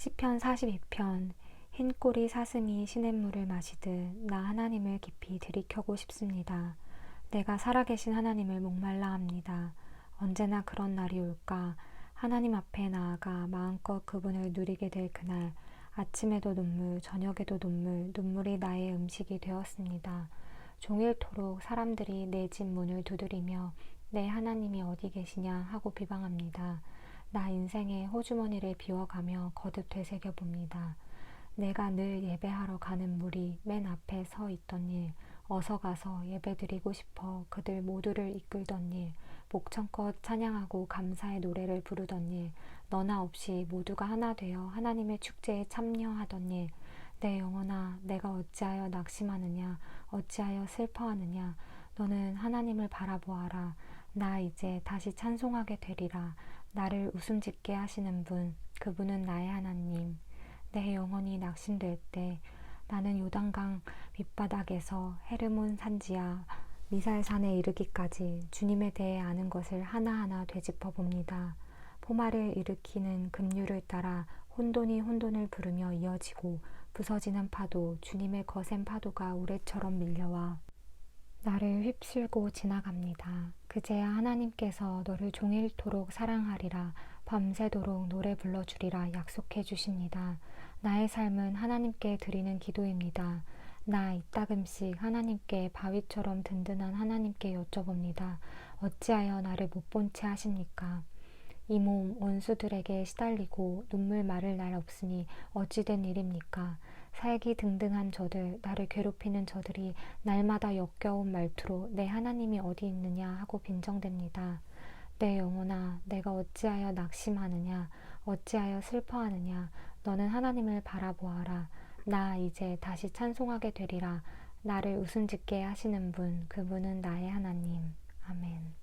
시편 42편 흰 꼬리 사슴이 시냇물을 마시듯 나 하나님을 깊이 들이켜고 싶습니다. 내가 살아계신 하나님을 목말라 합니다. 언제나 그런 날이 올까? 하나님 앞에 나아가 마음껏 그분을 누리게 될 그날 아침에도 눈물, 저녁에도 눈물, 눈물이 나의 음식이 되었습니다. 종일토록 사람들이 내 집 문을 두드리며 내 하나님이 어디 계시냐 하고 비방합니다. 나 인생의 호주머니를 비워가며 거듭 되새겨 봅니다. 내가 늘 예배하러 가는 물이 맨 앞에 서 있던 일, 어서 가서 예배 드리고 싶어 그들 모두를 이끌던 일, 목청껏 찬양하고 감사의 노래를 부르던 일, 너나 없이 모두가 하나 되어 하나님의 축제에 참여하던 일, 내 영혼아, 내가 어찌하여 낙심하느냐, 어찌하여 슬퍼하느냐, 너는 하나님을 바라보아라. 나 이제 다시 찬송하게 되리라. 나를 웃음 짓게 하시는 분, 그분은 나의 하나님. 내 영혼이 낙심될 때 나는 요단강 밑바닥에서 헤르몬 산지와 미살산에 이르기까지 주님에 대해 아는 것을 하나하나 되짚어 봅니다. 포마를 일으키는 급류를 따라 혼돈이 혼돈을 부르며 이어지고 부서지는 파도, 주님의 거센 파도가 우레처럼 밀려와 나를 휩쓸고 지나갑니다. 그제야 하나님께서 너를 종일토록 사랑하리라, 밤새도록 노래 불러주리라 약속해 주십니다. 나의 삶은 하나님께 드리는 기도입니다. 나 이따금씩 하나님께 바위처럼 든든한 하나님께 여쭤봅니다. 어찌하여 나를 못 본 채 하십니까? 이 몸 원수들에게 시달리고 눈물 마를 날 없으니 어찌된 일입니까? 살기 등등한 저들, 나를 괴롭히는 저들이 날마다 역겨운 말투로 내 하나님이 어디 있느냐 하고 빈정댑니다. 내 영혼아, 내가 어찌하여 낙심하느냐, 어찌하여 슬퍼하느냐, 너는 하나님을 바라보아라. 나 이제 다시 찬송하게 되리라. 나를 웃음 짓게 하시는 분, 그분은 나의 하나님. 아멘.